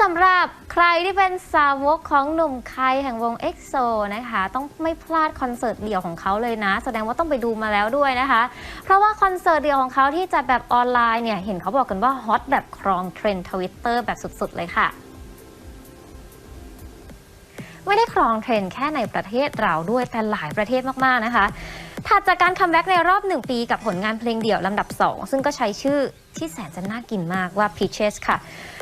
สำหรับใครที่เป็นสาวกของหนุ่มไคแห่งวง EXO นะคะ ต้องไม่พลาดคอนเสิร์ตเดี่ยวของเขาเลยนะ แสดงว่าต้องไปดูมาแล้วด้วยนะคะ เพราะว่าคอนเสิร์ตเดี่ยวของเขาที่จัดแบบออนไลน์เนี่ยเห็นเขาบอกกันว่าฮอตแบบครองเทรนด์ทวิตเตอร์แบบสุดๆ เลยค่ะไม่ได้ครองเทรนด์แค่ในประเทศเราด้วยแต่หลายประเทศมากๆนะคะ ถัดจากการคัมแบ็กในรอบหนึ่งปีกับผลงานเพลงเดี่ยวลำดับ 2 ซึ่งก็ใช้ชื่อที่แสนจะน่ากินมากว่า Peaches ค่ะ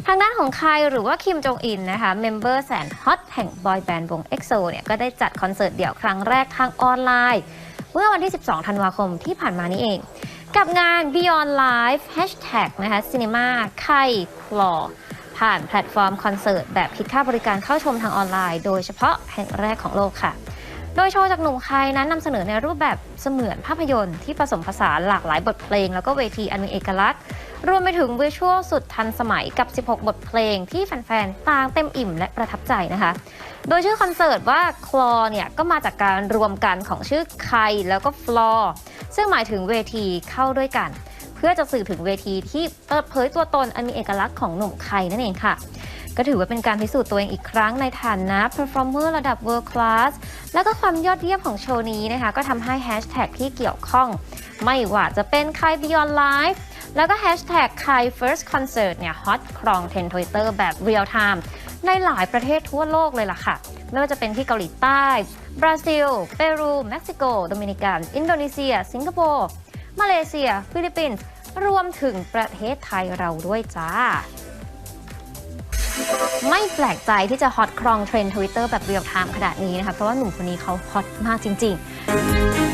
ทางด้านของใครหรือว่าคิมจงอินนะคะ เมมเบอร์แสนฮอตแห่งบอยแบนด์วง EXO เนี่ยก็ได้จัดคอนเสิร์ตเดี่ยวครั้งแรกทางออนไลน์ เมื่อวันที่ 12 ธันวาคมที่ผ่านมานี้เอง กับงาน Beyond Live Hashtag นะคะ Cinema ไข่คลอผ่านแพลตฟอร์มคอนเสิร์ตแบบคิดค่าบริการเข้าชมทางออนไลน์ โดยเฉพาะแห่งแรกของโลกค่ะ โดยโชว์จากหนุ่มไคนั้นนำเสนอในรูปแบบเสมือนภาพยนตร์ที่ผสมผสานหลากหลายบทเพลง แล้วก็เวทีอันมีเอกลักษณ์ รวมไปถึงวิชวลสุดทันสมัยกับ 16 บทเพลงที่แฟนๆต่างเต็มอิ่มและประทับใจนะคะ โดยชื่อคอนเสิร์ตว่าคลอเนี่ยก็มาจากการรวมกันของชื่อไคแล้วก็ฟลอซึ่งหมายถึงเวทีเข้าด้วยกัน เพื่อจะสื่อถึงเวทีที่เปิดเผยตัวตนอันมีเอกลักษณ์ของหนุ่มไคนั่นเองค่ะ ก็ถือว่าเป็นการพิสูจน์ตัวเองอีกครั้งในฐานะ performer ระดับ world class แล้วก็ความยอดเยี่ยมของโชว์นี้นะคะ ก็ทำให้แฮชแท็กที่เกี่ยวข้อง ไม่ว่าจะเป็นใคร Beyond Live แล้วก็แฮชแท็กใคร First Concert เนี่ยฮอตครองเทรนด์ทวิตเตอร์แบบ real time ในหลายประเทศทั่วโลกเลยล่ะค่ะ ไม่ว่าจะเป็นที่เกาหลีใต้ บราซิล เปรู เม็กซิโก โดมินิกัน อินโดนีเซีย สิงคโปร์ มาเลเซีย ฟิลิปปินส์ รวมถึงประเทศไทยเราด้วยจ้า ไม่แปลกใจที่จะฮอตครองเทรนด์ทวิตเตอร์แบบเรียลไทม์ขนาดนี้นะคะเพราะว่าหนุ่มคนนี้เขาฮอตมากจริง ๆ